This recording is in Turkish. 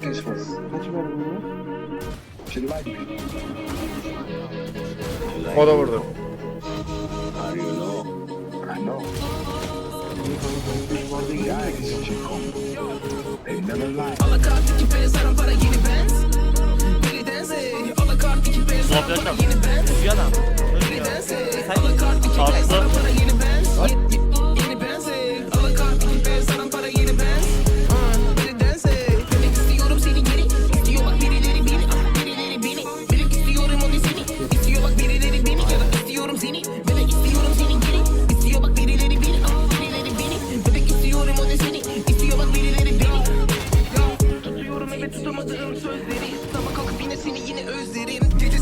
one. Kaç verdin bunu? Like me. O da vurdu. How do you know? I know. The guys she call me. They never lie. Zor flash at. Tutuyor adam. Ölmüyor. Sen sağlıklı. özleriz Sabah kalkıp yine seni yine özlerim. Gece